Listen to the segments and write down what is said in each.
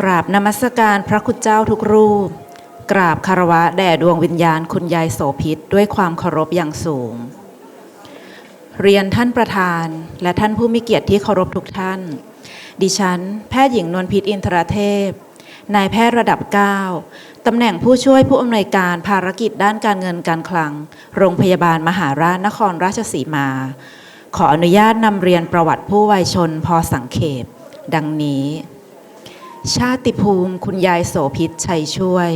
กราบนมัสการพระคุณเจ้าทุกรูป กราบคารวะแด่ดวงวิญญาณคุณยายโสพิษด้วยความเคารพอย่างสูง เรียนท่านประธานและท่านผู้มีเกียรติที่เคารพทุกท่าน ดิฉัน แพทย์หญิงนวลพิษอินทรเทพ นายแพทย์ระดับ 9 ตำแหน่งผู้ช่วยผู้อำนวยการภารกิจด้านการเงินการคลัง โรงพยาบาลมหาราชนครราชสีมา ขออนุญาตนำเรียนประวัติผู้วัยชนพอสังเขปดังนี้ ชาติภูมิคุณยายโสพิษชัยช่วย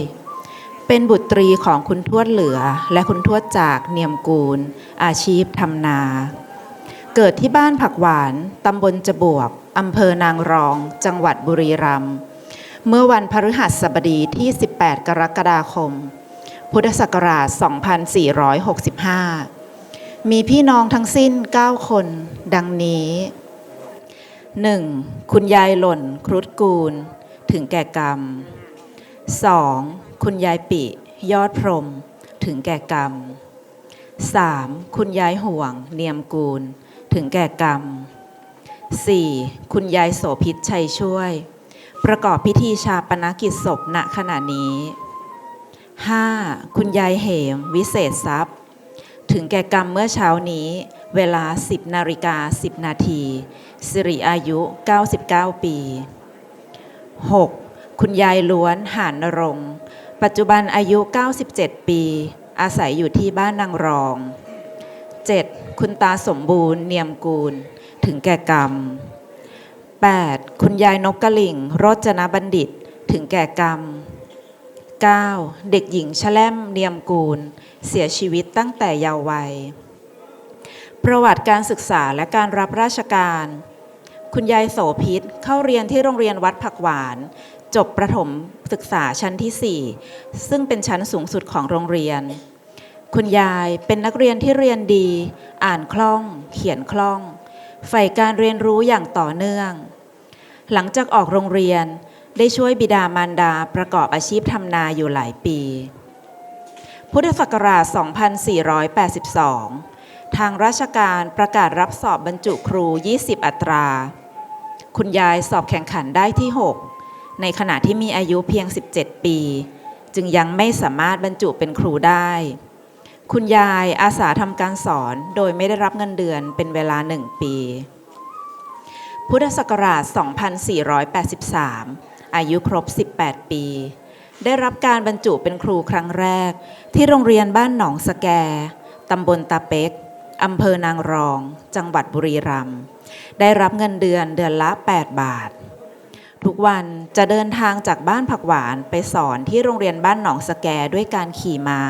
เป็นบุตรีของคุณทวดเหลือและคุณทวดจากเนียมกูล อาชีพทำนา เกิดที่บ้านผักหวานตำบลจบวกอำเภอนางรอง จังหวัดบุรีรัมย์เมื่อวันพฤหัสบดีที่ 18 กรกฎาคม พุทธศักราช 2465 มีพี่น้องทั้งสิ้น 9 คน ดังนี้ 1. คุณยายหล่น ครุฑกูล ถึงแก่กรรม 2. คุณยายปิยอดพรม ถึงแก่กรรม 3. คุณยายห่วง เนียมกูล ถึงแก่กรรม 4. คุณยายโสพิษชัยช่วย ประกอบพิธีชาปนกิจศพณขณะนี้ 5. คุณยายเหม วิเศษทรัพย์ ถึงแก่กรรมเมื่อเช้านี้ เวลา 10นาฬิกา10 นาทีสิริอายุ 99 ปี 6. คุณยายล้วนหานนรงปัจจุบันอายุ 97 ปี อาศัยอยู่ที่บ้านนางรอง 7. คุณตาสมบูรณ์เนียมกูล ถึงแก่กรรม 8. คุณยายนกกระหลิ่งโรจนบัณฑิต ถึงแก่กรรม 9. เด็กหญิงชแลมเนียมกูล เสียชีวิตตั้งแต่เยาว์วัย ประวัติการศึกษาและการรับราชการ คุณยายโสพิษเข้าเรียนที่โรงเรียนวัดผักหวาน จบประถมศึกษาชั้นที่ 4 ซึ่งเป็นชั้นสูงสุดของโรงเรียน คุณยายเป็นนักเรียนที่เรียนดี อ่านคล่อง เขียนคล่องใฝ่การเรียนรู้อย่างต่อเนื่อง หลังจากออกโรงเรียนได้ช่วยบิดามารดาประกอบอาชีพทำนาอยู่หลายปี พุทธศักราช 2482 ทางราชการประกาศรับสอบบรรจุครู 20 อัตรา คุณยายสอบแข่งขันได้ที่ 6 ในขณะที่มีอายุเพียง 17 ปี จึงยังไม่สามารถบรรจุเป็นครูได้ คุณยายอาสาทำการสอนโดยไม่ได้รับเงินเดือนเป็นเวลาหนึ่งปี พุทธศักราช 2483 อายุครบ 18 ปี ได้รับการบรรจุเป็นครูครั้งแรก ที่โรงเรียนบ้านหนองสแกตำบลตาเป็กอำเภอนางรอง จังหวัดบุรีรัมย์ ได้รับเงินเดือนเดือนละ 8 บาท ทุกวันจะเดินทางจากบ้านผักหวานไปสอนที่โรงเรียนบ้านหนองสแกด้วยการขี่ม้า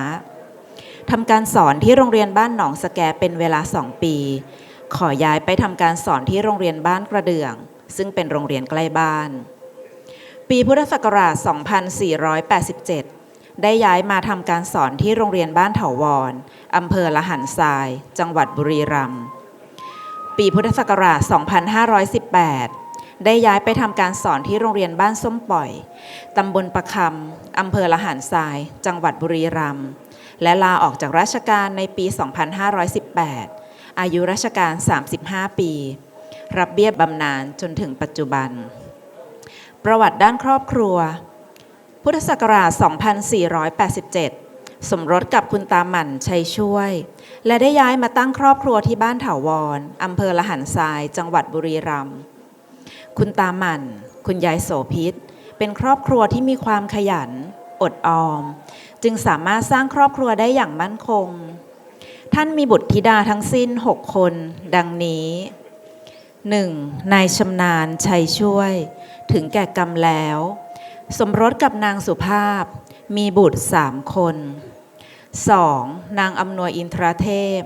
ทำการสอนที่โรงเรียนบ้านหนองสแกเป็นเวลาสองปี ขอย้ายไปทำการสอนที่โรงเรียนบ้านกระเดื่อง ซึ่งเป็นโรงเรียนใกล้บ้าน ปีพุทธศักราช 2487 ได้ย้ายมาทำการสอนที่โรงเรียนบ้านเถาวรอำเภอละหันทราย จังหวัดบุรีรัมย์ ปีพุทธศักราช 2518 ได้ย้ายไปทำการสอนที่โรงเรียนบ้านส้มปล่อย ตำบลประคำอำเภอละหารทราย จังหวัดบุรีรัมย์ และลาออกจากราชการในปี 2518 อายุราชการ 35 ปี รับเบี้ยบำนาญจนถึงปัจจุบัน ประวัติด้านครอบครัว พุทธศักราช 2487 สมรสกับคุณตาหมั่นชัยช่วย และได้ย้ายมาตั้งครอบครัวที่บ้านถาวรอำเภอละหันทราย จังหวัดบุรีรัมย์คุณตาหมั่น คุณยายโสพิษ เป็นครอบครัวที่มีความขยัน อดออม จึงสามารถสร้างครอบครัวได้อย่างมั่นคง ท่านมีบุตรธิดาทั้งสิ้น 6 คน ดังนี้ 1. นายชำนาญชัยช่วย ถึงแก่กรรมแล้ว สมรสกับนางสุภาพมีบุตรสามคน 2. นางอำนวยอินทรเทพ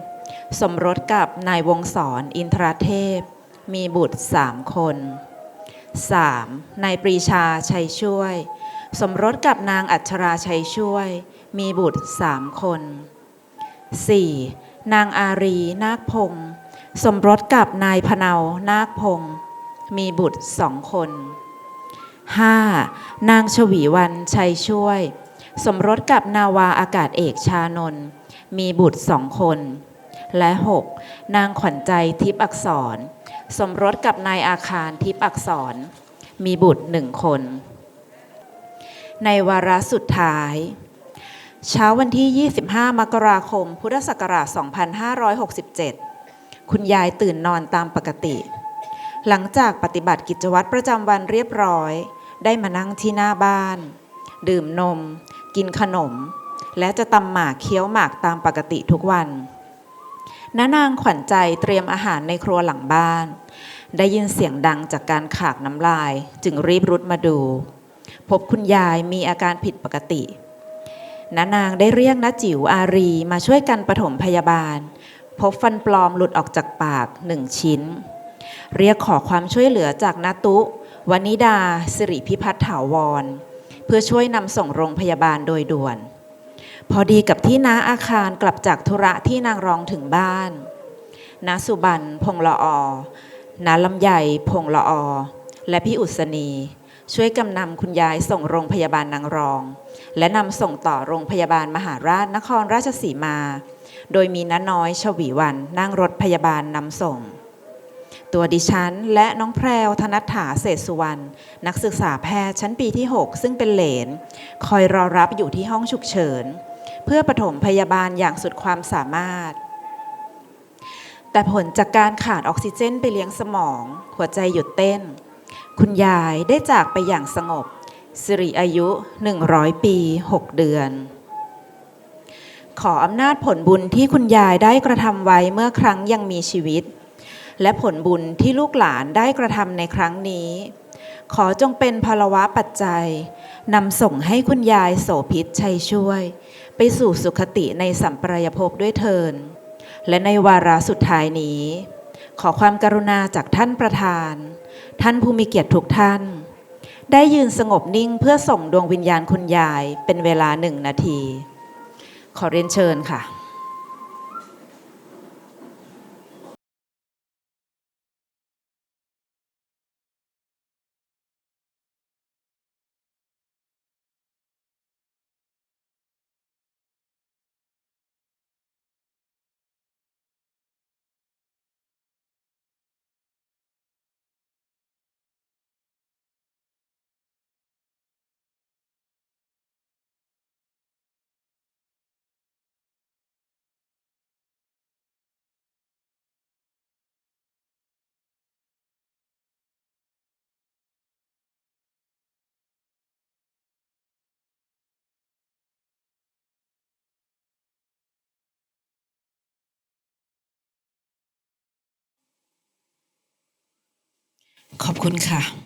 สมรสกับนายวงศรอินทรเทพ มีบุตรสามคน 3. นายปรีชาชัยช่วย สมรสกับนางอัชราชัยช่วย มีบุตรสามคน 4. นางอารีนาคพงศ์สมรสกับนายพเนานาคพงศ์มีบุตรสองคน 5. นางชวีวันชัยช่วย สมรสกับนาวาอากาศเอกชานนท์มีบุตรสองคน และ 6. นางขวัญใจทิพอักษร สมรสกับนายอาคารทิพอักษร มีบุตรหนึ่งคน ในวาระสุดท้าย เช้าวันที่ 25 มกราคม พุทธศักราช 2567 คุณยายตื่นนอนตามปกติ หลังจากปฏิบัติกิจวัตรประจำวันเรียบร้อย ได้มานั่งที่หน้าบ้าน ดื่มนม กินขนม และจะตำหมากเคี้ยวหมากตามปกติทุกวันน้านางขวัญใจเตรียมอาหารในครัวหลังบ้าน ได้ยินเสียงดังจากการขากน้ำลาย จึงรีบรุดมาดู พบคุณยายมีอาการผิดปกติน้านางได้เรียกน้าจิ๋วอารีมาช่วยกันปฐมพยาบาล พบฟันปลอมหลุดออกจากปากหนึ่งชิ้น เรียกขอความช่วยเหลือจากนาตุวนิดาสิริพิพัฒน์ถาวร เพื่อช่วยนำส่งโรงพยาบาลโดยด่วน พอดีกับที่น้าอาคารกลับจากธุระที่นางรองถึงบ้านน้าสุบันพงละออน้าลำใหญ่พงละออ และพี่อุศนี ช่วยกำนำคุณยายส่งโรงพยาบาลนางรอง และนำส่งต่อโรงพยาบาลมหาราชนครราชสีมา โดยมีน้าน้อยชวีวันนั่งรถพยาบาลนำส่ง ตัวดิฉัน และน้องแพรวธนัฐถาเศรษฐสุวรรณนักศึกษาแพทย์ชั้นปีที่ 6 ซึ่งเป็นเหลน คอยรอรับอยู่ที่ห้องฉุกเฉิน เพื่อปฐมพยาบาลอย่างสุดความสามารถ แต่ผลจากการขาดออกซิเจนไปเลี้ยงสมอง หัวใจหยุดเต้น คุณยายได้จากไปอย่างสงบ สิริอายุ 100 ปี 6 เดือนขออำนาจผลบุญที่คุณยายได้กระทำไว้เมื่อครั้งยังมีชีวิต และผลบุญที่ลูกหลานได้กระทำในครั้งนี้ ขอจงเป็นพลวะปัจจัยนำส่งให้คุณยายโสพิษชัยช่วย ไปสู่สุขติในสัมปรายภพด้วยเทิน และในวาระสุดท้ายนี้ ขอความกรุณาจากท่านประธาน ท่านผู้มีเกียรติทุกท่าน ได้ยืนสงบนิ่งเพื่อส่งดวงวิญญาณคุณยายเป็นเวลาหนึ่งนาที ขอเรียนเชิญค่ะ คุณค่ะ